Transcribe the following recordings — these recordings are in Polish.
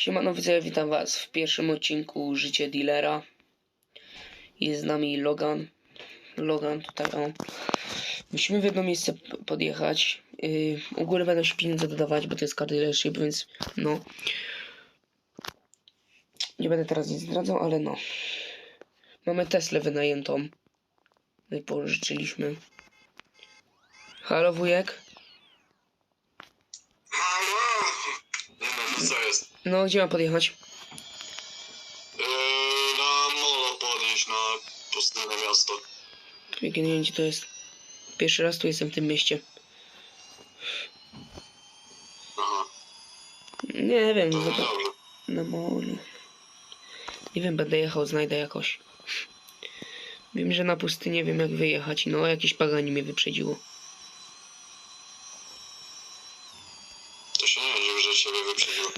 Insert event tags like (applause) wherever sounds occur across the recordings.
Siemano widzowie, witam was w pierwszym odcinku Życie Dealera. Jest z nami Logan. Logan tutaj, o. Musimy w jedno miejsce podjechać. Yy, u góry będą się pieniądze dodawać, bo to jest car dealership, więc no. Nie będę teraz nic zdradzał, ale no. Mamy Teslę wynajętą. No i pożyczyliśmy. Halo wujek? Halo! Nie no, co jest? No, gdzie mam podjechać? Yy, na molo podnieść na pustynne miasto. Ja nie wiem, gdzie to jest. Pierwszy raz tu jestem w tym mieście. Aha, Nie wiem, to dobrze. na molu. Nie wiem, będę jechał, znajdę jakoś. Wiem, że na pustynię wiem jak wyjechać. No, jakieś pagani mnie wyprzedziło. To się nie dziw, że ciebie wyprzedziło.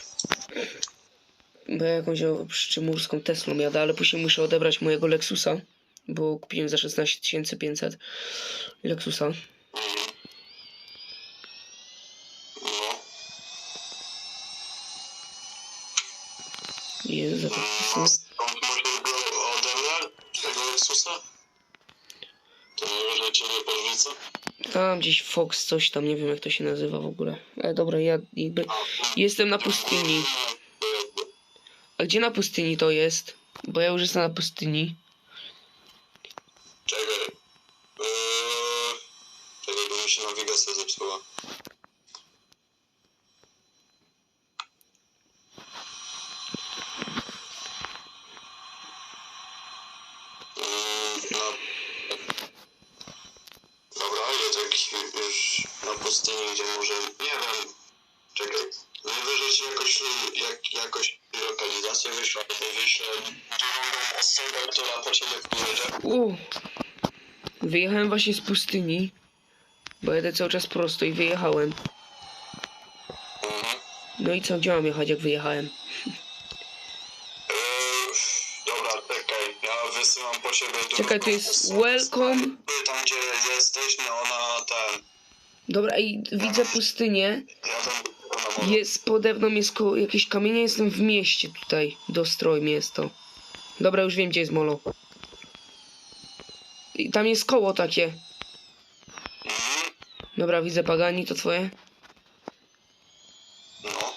Bo ja jakąś przymurską Teslą jadę, ale później muszę odebrać mojego Lexusa. Bo kupiłem za 16 500 Lexusa. No, za to no porzucę? Tam gdzieś Fox, coś tam, nie wiem jak to się nazywa w ogóle. Ale dobra, ja jakby... Jestem na pustyni. A gdzie na pustyni to jest? Bo ja już jestem na pustyni. Czekaj. Yy, czekaj, bo mi się nawigacja zepsuła. Na... Dobra, jakiś już na pustyni, gdzie może... Nie wiem. Czekaj. Najwyżej ci jakoś, jak, jakoś wyślę, albo wyślę drugą osobę, która po ciebie pojedzie. U. Wyjechałem właśnie z pustyni. Bo jedę cały czas prosto i wyjechałem. Mhm. No i co, gdzie mam jechać jak wyjechałem? Eee, dobra, czekaj, ja wysyłam po ciebie drugą Czekaj, to jest welcome. Tam gdzie jesteś, no ona ten. Dobra, i widzę pustynię. Ja tam na morzu. Jest pode mną jest ko- jakieś kamienie, jestem w mieście tutaj. Dostroj mi jest to. Dobra, już wiem gdzie jest molo. I tam jest koło takie. Dobra, widzę pagani, to twoje? no.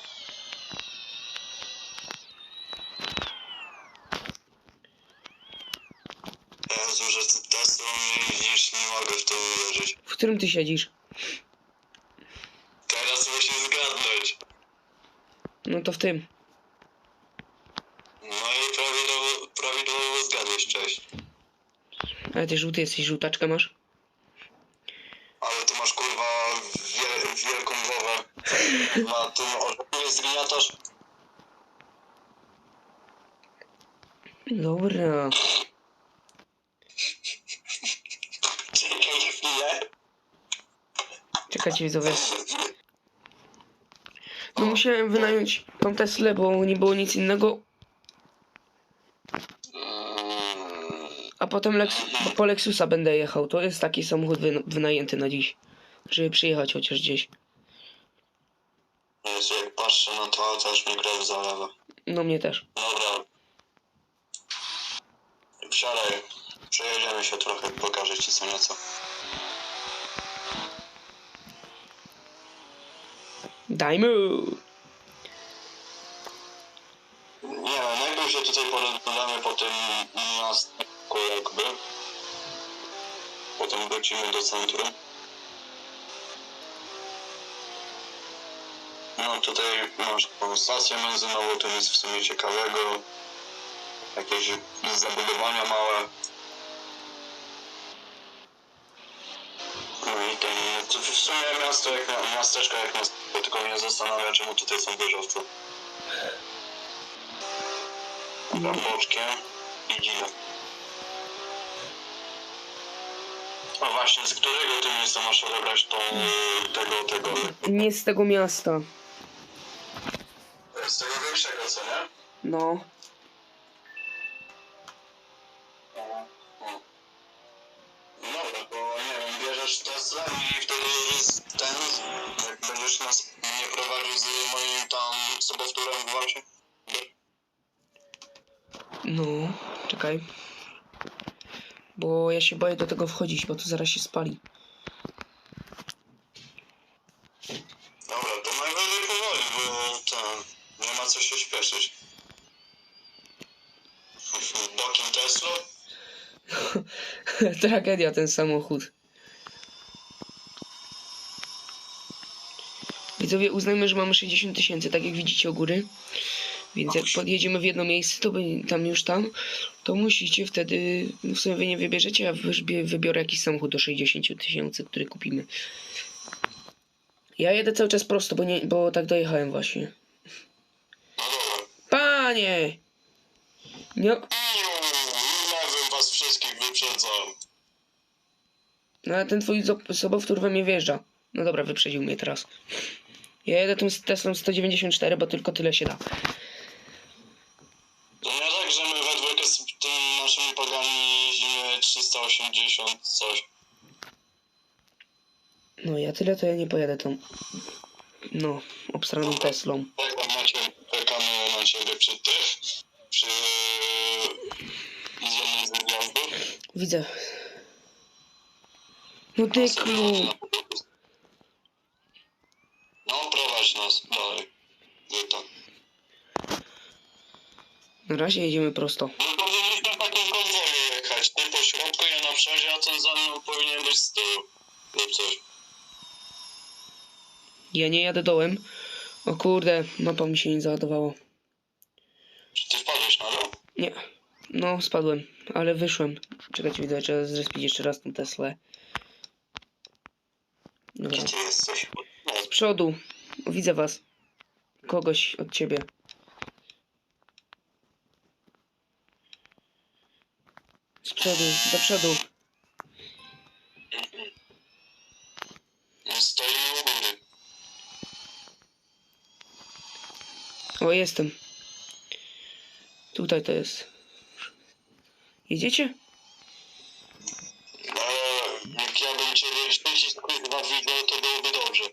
Jeździsz, nie mogę w to uwierzyć. W którym ty siedzisz? Teraz musisz zgadnąć. No to w tym. No i prawidłowo, prawidłowo zgadłeś, cześć. Ale ty żółty jesteś, żółtaczkę masz? Ale ty masz kurwa wiel wielką głowę. (laughs) Ma tym orzechem zgniatasz. Dobra. Czekaj chwilę. Czekajcie widzowie. No musiałem wynająć tą Teslę, bo nie było nic innego. A potem Lex po Lexusa będę jechał. To jest taki samochód wyna wynajęty na dziś. Żeby przyjechać chociaż gdzieś. Jezu, jak patrzę na to, to aż mi krew zalewa. No mnie też. Dobra. Wsiadaj. Przejedziemy się trochę, pokażę ci co nieco. Dajmy! Nie wiem, jakby się tutaj porozglądamy po tym miastku jakby. Potem wrócimy do centrum. No tutaj masz tą stację benzynową, to nic w sumie ciekawego. Jakieś zabudowania małe. Sumie miasto jak mia- miasteczko jak miasto, tylko mnie zastanawia czemu tutaj są wieżowce. Tam boczkiem i dzidę. A właśnie, z którego ty miejsca masz odebrać tą, tego, tego, Nie z tego miasta. z tego większego, co nie? No. Bierzesz Tesla i wtedy jest ten, jak będziesz nas nie prowadził z moim tam sobowtórem właśnie. No, czekaj. Bo ja się boję do tego wchodzić, bo to zaraz się spali. Dobra, to najwyżej powoli, bo ten, nie ma co się śpieszyć. (laughs) Bokiem Tesla? (laughs) Tragedia ten samochód. Widzowie, uznajmy, że mamy 60 tysięcy, tak jak widzicie u góry. Więc jak podjedziemy w jedno miejsce, to tam już tam, to musicie wtedy, w sumie wy nie wybierzecie, ja wybiorę jakiś samochód do 60 tysięcy, który kupimy. Ja jedę cały czas prosto, bo, nie, bo tak dojechałem właśnie. No. Panie! Nie, Lewym was wszystkich wyprzedzam. No ale ten twój sobowtór we mnie wjeżdża. No dobra, wyprzedził mnie teraz. Ja jedę tym Teslą 194, bo tylko tyle się da. Nie tak, że my we dwójkę z tymi naszymi pagami jeździmy 380 coś. No ja tyle to ja nie pojadę tą... No, obstraną Teslą. Jak tam macie, czekamy na ciebie przy tych, przy jednym z gwiazdów. Widzę. No Dyklu! No prowadź nas dalej. Wyto. Na razie jedziemy prosto. Powinniśmy takim konwoju jechać. Ty po środku, ja na przodzie, a ten za mną powinien być z tyłu. Lub coś. Ja nie jadę dołem. O kurde, mapa mi się nie załadowało. Czy ty wpadłeś na dół? Nie. No, spadłem, ale wyszłem. Czekajcie, widzę, trzeba zrespić jeszcze raz tą Teslę. Dobra. Gdzie ty jesteś? Z przodu. Widzę was. Kogoś od ciebie. Przodu, do przodu. no stoimy u góry. O, jestem. Tutaj to jest. Jedziecie? Ale jak ja bym kurwa widział, to byłoby dobrze.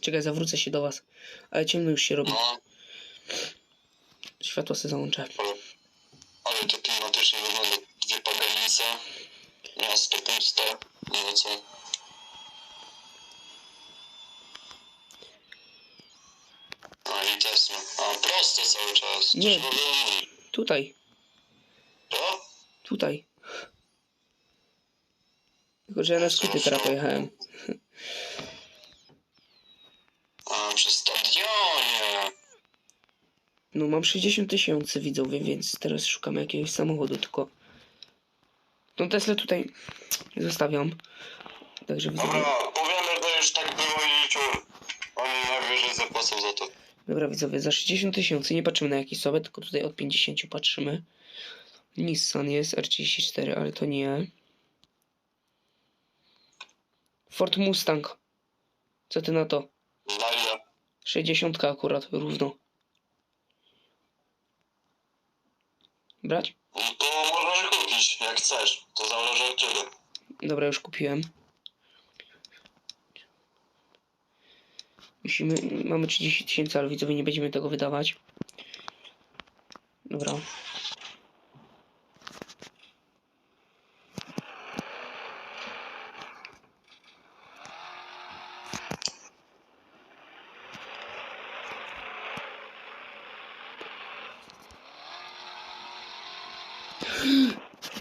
Czekaj, zawrócę się do was. Ale ciemno już się robi. No, Światło sobie załączę. ale, ale to klimatycznie wygląda. Dwie paganice, miasto puste, nie wiem co. A i Tesla. A prosto cały czas. Nie. Tutaj, tutaj. Tylko, że ja na skróty teraz pojechałem. A przy stadionie. No, mam 60 tysięcy widzowie, więc teraz szukam jakiegoś samochodu, tylko... Tą Teslę tutaj zostawiam. Także widzowie... Dobra, powiemy, że już tak było i. Oni najwyżej zapłacą za to. Dobra widzowie, za 60 tysięcy nie patrzymy na jakieś sobie, tylko tutaj od 50 patrzymy. Nissan jest R34, ale to nie. Ford Mustang. Co ty na to? Za ile? 60 akurat, równo. Brać? No to możesz kupić, jak chcesz. To zależy od ciebie. Dobra, już kupiłem. Musimy, mamy 30 tysięcy, ale widzowie nie będziemy tego wydawać. Dobra.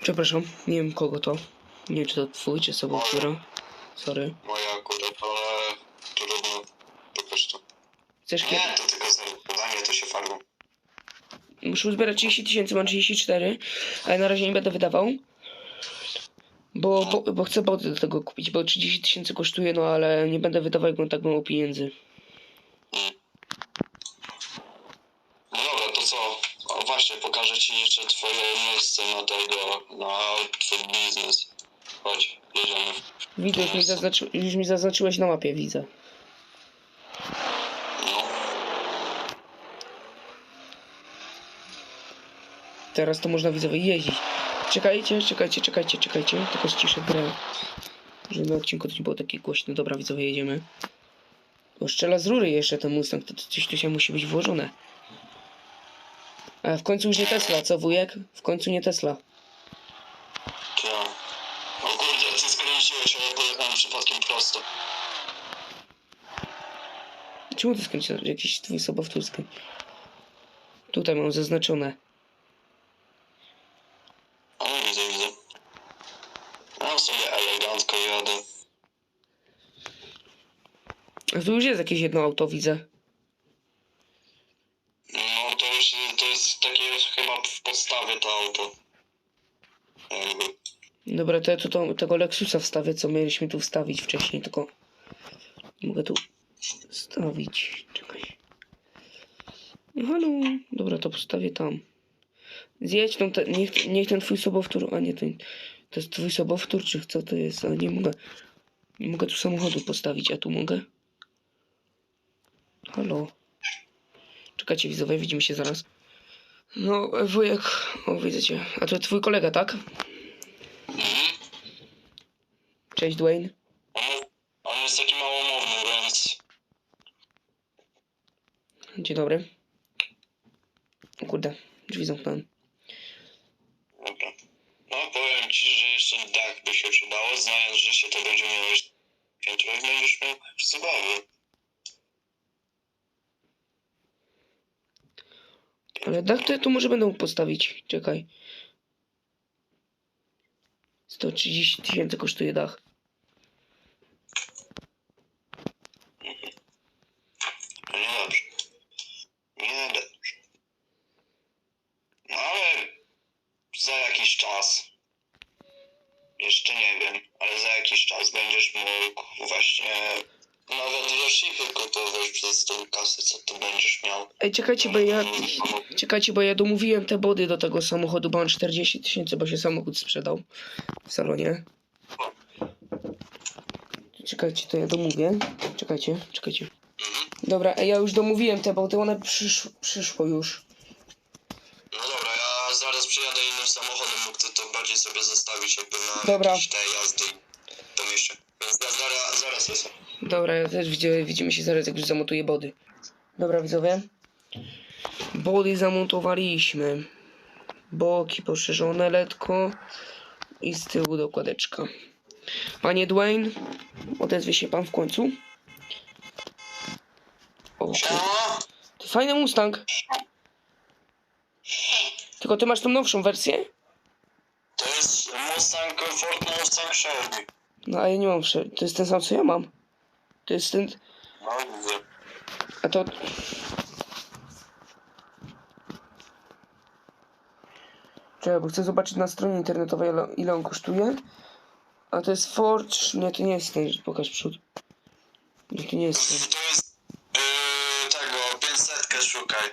Przepraszam, nie wiem kogo to. Nie wiem czy to twój, czy sobowtóra. Sorry. Moja akurat, ale trudno. Po prostu. Chcesz? Nie, to tylko zarobkowanie, to się farbą. Muszę uzbierać 30 tysięcy, mam 34, ale na razie nie będę wydawał. Bo, bo, bo chcę body do tego kupić, bo 30 tysięcy kosztuje, no ale nie będę wydawał, jak mam tak mało pieniędzy. No dobra, to co? O, właśnie, pokażę ci jeszcze twoje miejsce na tego, na twój biznes. Chodź, jedziemy. Widzę, już mi, zaznaczy, już mi zaznaczyłeś na mapie, widzę. No. Teraz to można widzowie jeździć. Czekajcie, czekajcie, czekajcie, czekajcie, tylko ściszę grę. Żeby na odcinku to nie było takie głośne. Dobra, widzowie, jedziemy. Bo strzela z rury jeszcze ten Mustang, to coś tu się musi być włożone. A w końcu już nie Tesla, co wujek? W końcu nie Tesla. Ja. O kurde, ty skręciłeś, ale pojechałem przypadkiem prosto. Czemu ty skręciłeś? Jakiś twój sobowtórzki. Tutaj mam zaznaczone. O, widzę, widzę. Ja sobie elegancko jadę. A tu już jest jakieś jedno auto, widzę. No to już to jest takie chyba w podstawie to auto. Jakby. Dobra, to ja tu to, tego Lexusa wstawię, co mieliśmy tu wstawić wcześniej, tylko mogę tu wstawić. Czekaj. Halo. Dobra, to postawię tam. Zjedź tą, te, niech, niech ten twój sobowtór, a nie ten, to jest twój sobowtór, czy co to jest, a nie mogę, nie mogę tu samochodu postawić, a tu mogę? Halo. Czekajcie widzowie, widzimy się zaraz. No, wujek, o widzę cię. A to twój kolega, tak? Mhm. Cześć Dwayne. On, on jest taki małomówny, więc... Dzień dobry. O kurde, drzwi zamknąłem. Dobra. No powiem ci, że jeszcze dach by się przydało, znając, że się to będzie miało jeszcze piętro i będziesz miał zabawy. Ale dach to tu może będę mógł postawić. Czekaj. 130 tysięcy kosztuje dach. No niedobrze. Niedobrze. No ale za jakiś czas, jeszcze nie wiem, ale za jakiś czas będziesz mógł właśnie nowe dealershipy kupować przez tą kasę, co ty będziesz miał. Ej, czekajcie, bo ja... Czekajcie, bo ja domówiłem te body do tego samochodu, bo mam 40 tysięcy, bo się samochód sprzedał w salonie. Czekajcie, to ja domówię. Czekajcie, czekajcie. Mhm. Dobra, ej, ja już domówiłem te body, one przysz, przyszło już. No dobra, ja zaraz przyjadę innym samochodem, mógł ty to bardziej sobie zostawić jakby na Dobra. jakieś te jazdy po mieście. Więc ja zaraz, zaraz jestem. Dobra, ja też widzimy, widzimy się zaraz, jak już zamontuję body. Dobra, widzowie. Body zamontowaliśmy. Boki poszerzone letko. I z tyłu dokładeczka. Panie Dwayne, odezwie się pan w końcu. O, to fajny Mustang. Tylko ty masz tą nowszą wersję? To jest Mustang Ford Mustang Shelby. No a ja nie mam. To jest ten sam co ja mam. To jest ten. To. Czekaj, bo chcę zobaczyć na stronie internetowej, ile, on kosztuje. A to jest Ford. Nie, to nie jest ten. Pokaż przód. Nie, to nie jest ten. To jest yy, tego, 500 szukaj.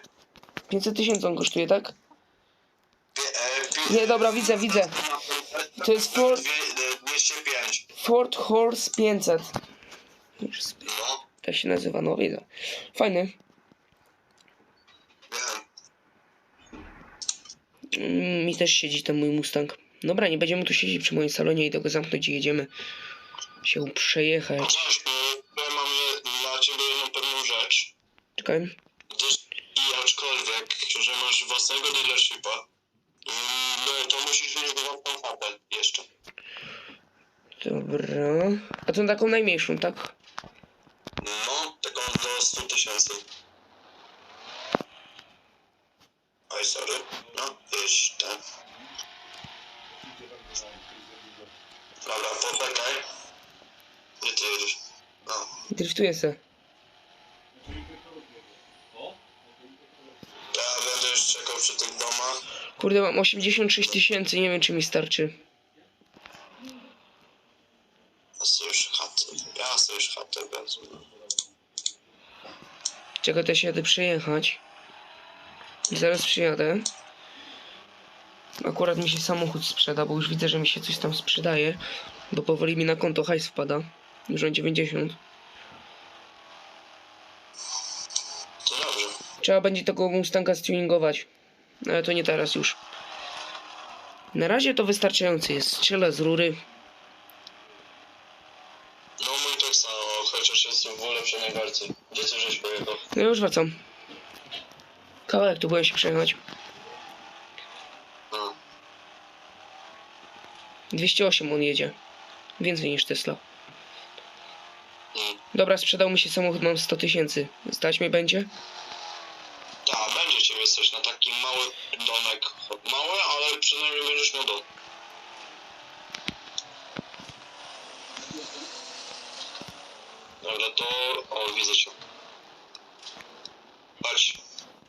500 tysięcy on kosztuje, tak? E, Nie, dobra, widzę, widzę. To jest Ford, Dwie, e, 205. Ford Horse 500. Już sp- No, Tak się nazywa, no widzę. Fajny. Mm, Mi też siedzi ten mój Mustang. Dobra, nie będziemy tu siedzieć przy moim salonie i tego zamknąć i jedziemy się przejechać. Ja mam dla ciebie jedną pewną rzecz. Czekaj. I aczkolwiek, że masz własnego dealershipa, no to musisz mieć własną chatę jeszcze. Dobra. A to taką najmniejszą, tak? No, taką do 100 tysięcy. Oj, sorry. No, jeszcze. Dobra, poczekaj. Gdzie ty jedziesz? No. Driftuję se. Ja będę już czekał przy tych domach. Kurde, mam 86 tysięcy, nie wiem czy mi starczy. Ja sobie już chatę. Ja sobie już chatę wezmę. Czego też jadę przejechać. I zaraz przyjadę. Akurat mi się samochód sprzeda, bo już widzę, że mi się coś tam sprzedaje. Bo powoli mi na konto hajs wpada. Już na 90. Trzeba będzie tego Mustanga stuningować. No, ale to nie teraz już. Na razie to wystarczające jest. Strzela z rury. No mój tak samo, chociaż jestem w ulepszonej najbardziej. Gdzie ty żeś pojechał? No już wracam. Kawałek tu byłem się przejechać. No. 208 on jedzie. Więcej niż Tesla. No. Dobra, sprzedał mi się samochód, mam 100 tysięcy. Zdać mi będzie? Ciebie coś na taki mały domek. Mały, ale przynajmniej będziesz miał dom. Dobra, to... O, widzę cię. Chodź.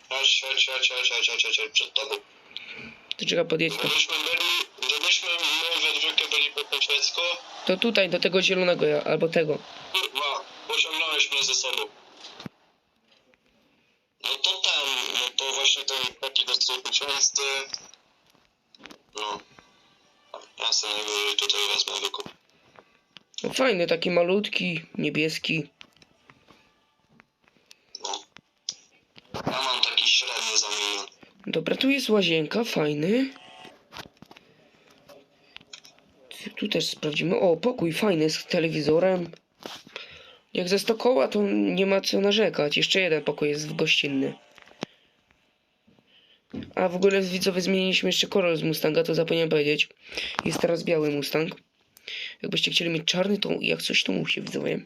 Chodź, chodź, chodź, chodź, chodź, chodź, chodź, chodź, przed tobą. To czeka podjedź. Żebyśmy byli, żebyśmy my we dwójkę byli po sąsiedzku. To tutaj, do tego zielonego, albo tego. Kurwa, pociągnąłeś mnie ze sobą. No to ten, no to właśnie ten taki dosyć częsty. No. Ja sobie najwyżej tutaj wezmę wykup. No fajny, taki malutki, niebieski. No. Ja mam taki średni za milion. Dobra, tu jest łazienka, fajny. Tu też sprawdzimy. O, pokój fajny z telewizorem. Jak ze 100 koła, to nie ma co narzekać. Jeszcze jeden pokój jest w gościnny. A w ogóle widzowie zmieniliśmy jeszcze kolor z Mustanga, to zapomniałem powiedzieć. Jest teraz biały Mustang. Jakbyście chcieli mieć czarny, to jak coś to musi widzowie.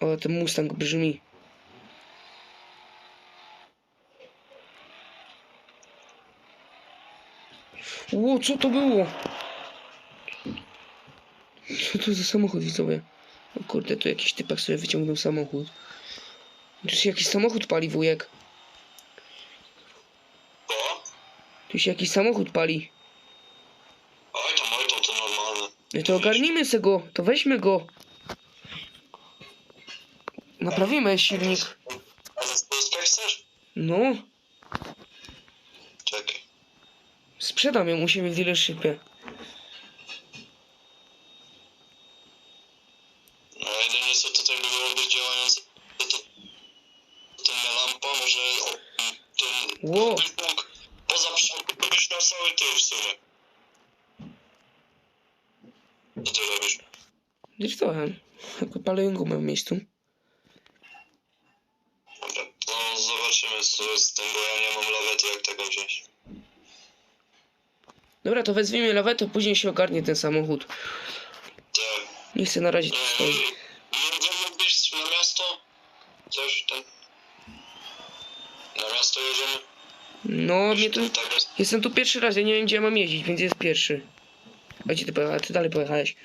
O, ten Mustang brzmi. Ło, co to było? Co to za samochód widzowie? O kurde, tu jakiś typak sobie wyciągnął samochód. Tu się jakiś samochód pali, wujek. Tu się jakiś samochód pali. Oj tam, oj tam, to normalne. No to ogarnijmy se go, to weźmy go. Naprawimy silnik. A ze spustek chcesz? No, Czekaj. Sprzedam ją u siebie w dealershipie. No jedynie co tutaj by byłoby działające, to, to ten lampa może o, ten... Mógł poza przodem, byś miał cały tył w sumie. Co ty robisz? Dryftowałem. Tylko palę gumę w miejscu. Dobra, no zobaczymy co jest z tym, bo ja nie mam lawety jak tego wziąć. Dobra, to wezwijmy lawetę, później się ogarnie ten samochód. Tak. Nie chcę na razie tu Nie, stoi. mógłbyś na miasto? Coś tam? Na miasto jedziemy? No, mnie tu... Jest. Jestem tu pierwszy raz, ja nie wiem gdzie ja mam jeździć, więc jest pierwszy. A gdzie ty pojechałeś? Ty dalej pojechałeś.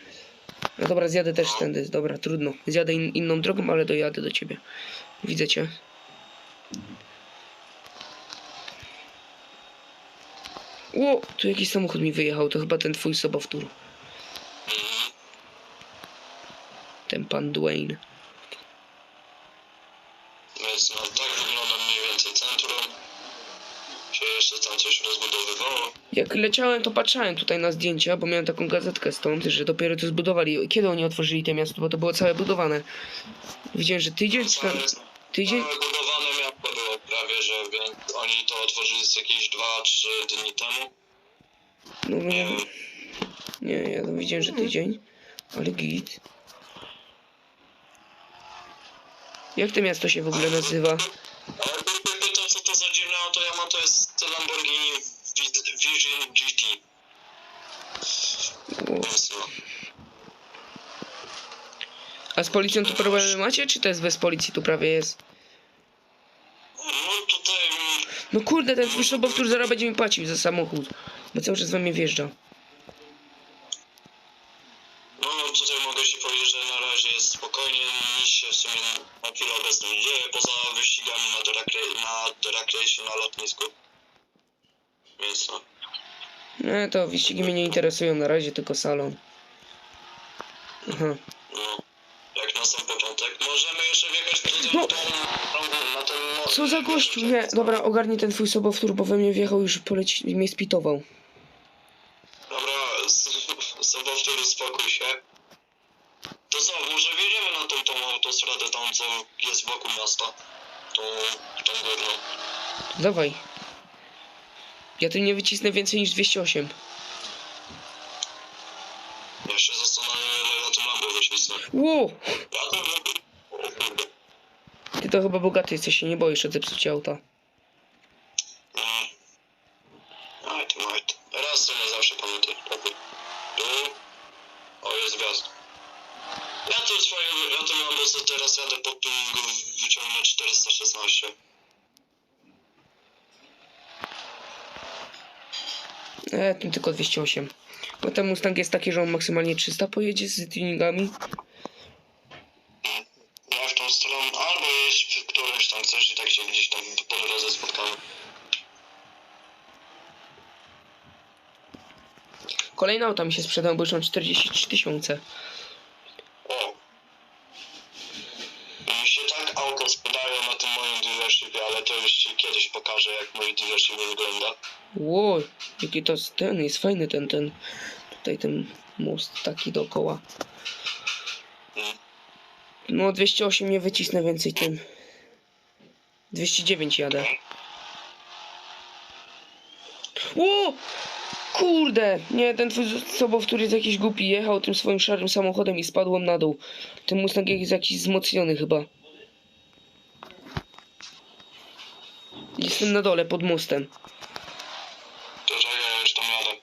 No dobra, zjadę też tędy, dobra, trudno. Zjadę in, inną drogą, ale dojadę do ciebie. Widzę cię. Ło, tu jakiś samochód mi wyjechał, to chyba ten twój sobowtór. Ten pan Dwayne. Więc no tak wygląda mniej więcej centrum. Się jeszcze tam coś rozbudowywało. Jak leciałem, to patrzałem tutaj na zdjęcia, bo miałem taką gazetkę stąd, że dopiero to zbudowali. Kiedy oni otworzyli to miasto, bo to było całe budowane. Widziałem, że tydzień czy tam... Całe, Tydzień? całe budowane miasto było prawie, że więc oni to otworzyli z jakieś 2-3 dni temu. No Nie nie, wiem. nie, ja to widziałem, że tydzień, ale git. Jak to miasto się w ogóle nazywa? Ale pytał co to za dziwne auto ja mam, to jest Lamborghini Vis- Vision GT. O. A z policją tu problemy macie, czy to jest bez policji tu prawie jest? No tutaj mm, No kurde, ten twój sobowtór zaraz będzie mi płacił za samochód, bo cały czas we mnie wjeżdża. No tutaj mogę ci powiedzieć, że na razie jest spokojnie, nic się w sumie na chwilę obecną nie dzieje, poza wyścigami na drag, ra- na na lotnisku. Więc no. Nie, to wyścigi mnie nie interesują na razie, tylko salon. Aha. No, jak na sam początek. Możemy jeszcze wjechać tutaj No. w tą, tą, na ten. Co za gościu? Nie, dobra, ogarnij ten twój sobowtór, bo we mnie wjechał już poleci, mnie spitował. Dobra, (laughs) sobowtór uspokój się. To co, może wjedziemy na tą, tą autostradę tam, co jest wokół miasta? Tą, tą górną. Dawaj. Ja tym nie wycisnę więcej niż 208. Ja się zastanawiam, ile na tym Lambo wycisnę. Ło! To chyba bogaty jesteś, nie boisz od zepsucia auta. No, ale to mówię, raz to nie zawsze pamiętaj. Tu, mm. o jest gwiazd. Ja to swoje, ja to mam, bo teraz jadę pod tuningu, wyciągnę 416. E, tym tylko 208. Bo ten Mustang jest taki, że on maksymalnie 300 pojedzie z tuningami. Drodze spotkamy. Kolejne auta mi się sprzedają, bo już mam 43 tysiące. O! Mi się tak auto sprzedają na tym moim dealershipie, ale to już ci kiedyś pokażę, jak mój dealership wygląda. Ło, jaki to jest ten, jest fajny ten, ten, tutaj ten most taki dookoła. Mm. No 208 nie wycisnę więcej tym. 209 jadę. Ło! Kurde! Nie, ten twój sobowtór jest jakiś głupi. Jechał tym swoim szarym samochodem i spadłem na dół. Ten Mustang jest jakiś wzmocniony chyba. Jestem na dole, pod mostem. To że ja już tam jadę.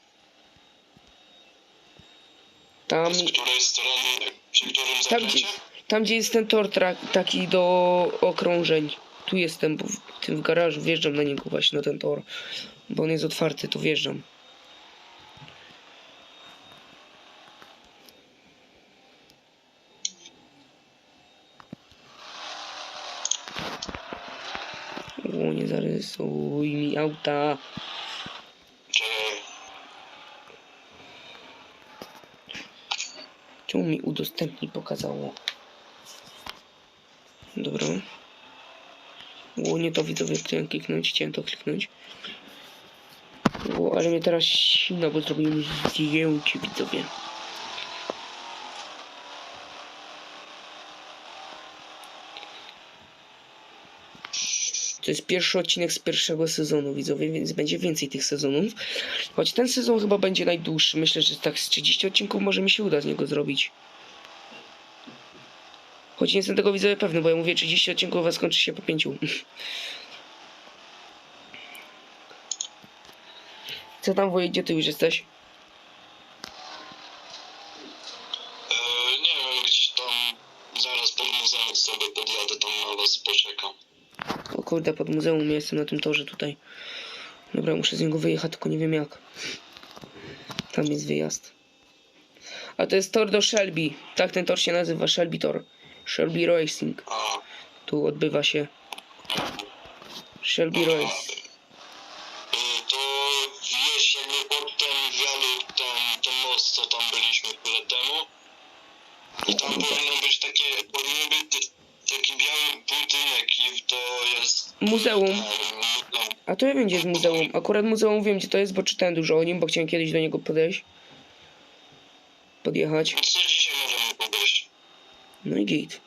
Tam... Z której strony, przy którym Tam gdzie, tam, gdzie jest ten tor taki do okrążeń. Tu jestem, w tym garażu wjeżdżam na niego właśnie, na ten tor. Bo on jest otwarty, tu wjeżdżam. O, nie zarysuj mi auta. Czemu mi udostępnij pokazało? Dobra. Było nie to widzowie, chciałem kliknąć, chciałem to kliknąć. Było, ale mnie teraz sina, bo zrobiłem zdjęcie widzowie. To jest pierwszy odcinek z pierwszego sezonu, widzowie, więc będzie więcej tych sezonów. Choć ten sezon chyba będzie najdłuższy. Myślę, że tak z 30 odcinków może mi się uda z niego zrobić. Choć nie jestem tego widzowie pewny, bo ja mówię 30 odcinków, a skończy się po 5. Co tam woje, gdzie ty już jesteś? E, nie wiem, gdzieś tam zaraz pod muzeum sobie podjadę, tam na was poczekam. O kurde, pod muzeum ja jestem na tym torze tutaj. Dobra, muszę z niego wyjechać, tylko nie wiem jak. Tam jest wyjazd. A to jest tor do Shelby. Tak ten tor się nazywa, Shelby Tor. Shelby Racing. Tu odbywa się Shelby Race. e, to wiesz, jakby pod ten wiadukt, ten, ten most, co tam byliśmy chwilę temu. I tam powinno być takie, powinien być taki biały budynek i to jest... Muzeum. A to ja wiem, gdzie jest muzeum. Akurat muzeum wiem, gdzie to jest, bo czytałem dużo o nim, bo chciałem kiedyś do niego podejść. Podjechać. Co dzisiaj możemy podejść? No i git.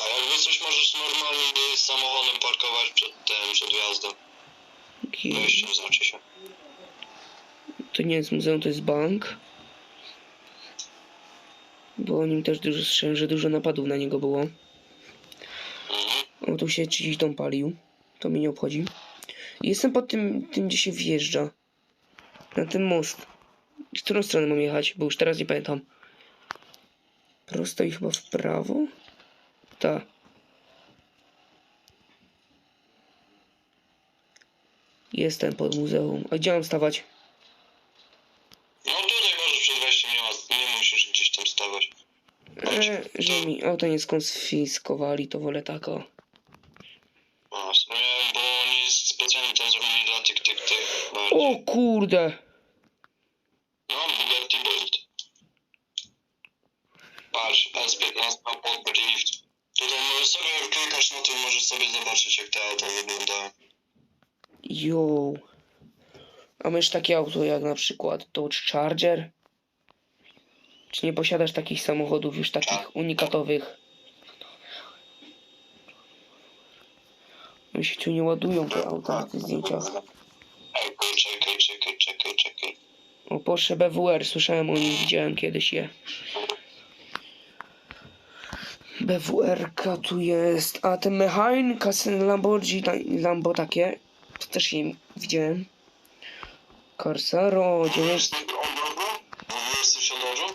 A jakby coś możesz normalnie samochodem parkować przed tym, przed wjazdem. git. Wejściem znaczy się. To nie jest muzeum, to jest bank. Bo o nim też dużo słyszałem, że dużo napadów na niego było. Mhm. O, tu się czyjś dom palił. To mnie nie obchodzi. Jestem pod tym, tym gdzie się wjeżdża. Na ten most. W którą stronę mam jechać? Bo już teraz nie pamiętam. Prosto i chyba w prawo? Tak. Jestem pod muzeum. A gdzie mam stawać? No tutaj możesz przed wejściem, nie, ma, nie musisz gdzieś tam stawać. E, że mi auto nie skonfiskowali, to wolę tak o. A, w sumie, bo oni specjalnie tam zrobili dla tych, tych, tych bardziej. O kurde! No, Bugatti Bolt. Patrz, S15 pod drift. Tutaj możesz sobie, jak klikasz na tym, możesz sobie zobaczyć, jak te auta wyglądają. Jo. A masz takie auto jak na przykład Dodge Charger? Czy nie posiadasz takich samochodów już takich unikatowych? Oni się tu nie ładują te auta na tych zdjęciach. Czekaj, czekaj, czekaj, czekaj. O Porsche BWR, słyszałem o nim, widziałem kiedyś je. BWR-ka tu jest, a ten Mechain, Castle Lamborghini, Lambo takie, to też je widziałem. Corsaro, 9, Jesteś od Dodge'u? Jesteś od Dodge'u?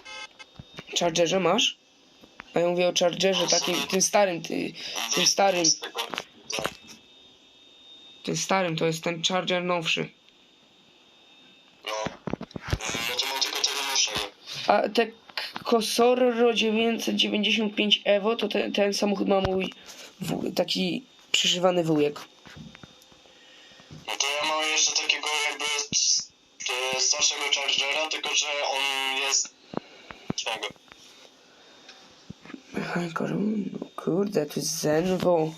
Chargerze masz? A ja mówię o Chargerze takim, tym starym, ty, tym starym, tym starym, to jest ten Charger nowszy. No. No to mam tylko tego nowszego. A te Kosorro 995 Evo, to ten, ten samochód ma mój w, taki przyszywany wujek. No to ja mam jeszcze takiego jakby e, starszego Chargera, tylko że on jest... Czego? No Kurde, tu jest Zenvo.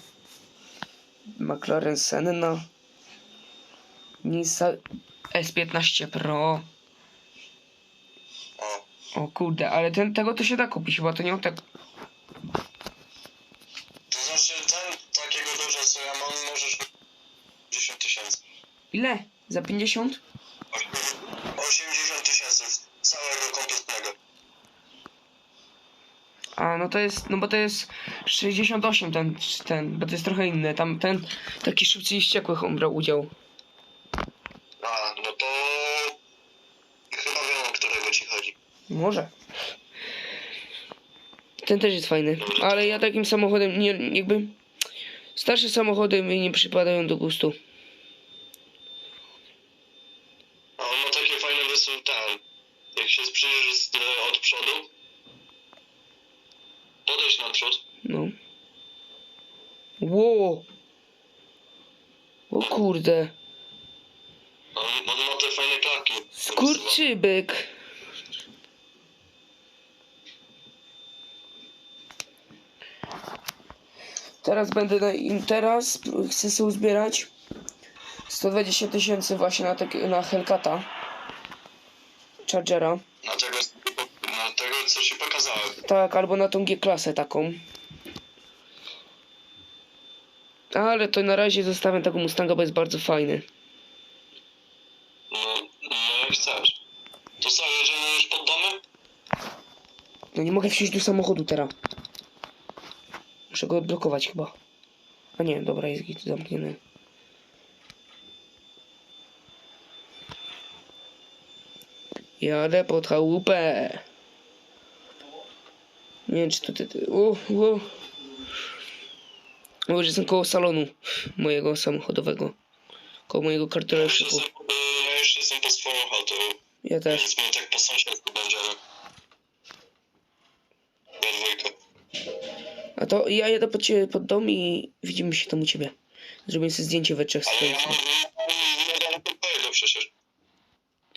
McLaren Senna. Nissan S15 Pro. O. O kurde, ale ten, tego to się da kupić, chyba to nie tak. To znaczy ten takiego dużo co ja mam możesz 10 tysięcy. Ile? Za 50? 80 tysięcy całego kompletnego. A no to jest, no bo to jest 68 ten, ten, bo to jest trochę inny. Tam ten taki szybciej i ściekłych on brał udział. A, no to... Chyba wiem o którego ci chodzi. Może. Ten też jest fajny, ale ja takim samochodem nie, jakby starsze samochody mi nie przypadają do gustu. A on ma takie fajne wysuw ten. Jak się przyjrzysz z- e, od przodu. Podejdź naprzód. No. Ło! O kurde. On, on ma te fajne klaki. Skurczybyk. Teraz będę na, teraz chcę sobie uzbierać 120 tysięcy właśnie na, tak, na Hellcata Chargera. Na tego, na tego co ci pokazałem. Tak, albo na tą G-klasę taką. Ale to na razie zostawiam taką Mustanga, bo jest bardzo fajny. No, no jak chcesz. To co, jedziemy już pod domy? No nie mogę wsiąść do samochodu teraz. Muszę go odblokować chyba. A nie, dobra, jest git zamknięty. Jadę pod chałupę. Nie wiem, czy tutaj... U, u. O, już jestem koło salonu mojego samochodowego. Koło mojego y, ja już jestem pod swoją chatą. Ja też. Więc my tak po sąsiedzku będziemy. We dwójkę. A to ja jedę pod ciebie pod dom i widzimy się tam u ciebie. Zrobimy sobie zdjęcie we trzech Ale ja przecież.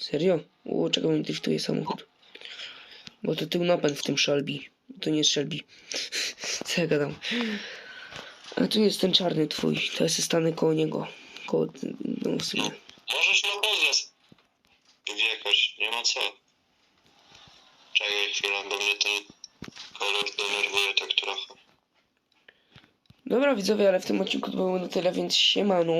Serio? O, czego mi driftuje samochód? Bo to tył napęd w tym Shelby. To nie jest Shelby. (laughs) Co ja gadam? A tu jest ten czarny twój. To jest stanę koło niego. Koło... No w sumie. Możesz na podjazd wjechać, nie ma co. Czekaj chwilę, bo mnie ten kolor denerwuje tak trochę. Dobra widzowie, ale w tym odcinku to było na tyle, więc siemano.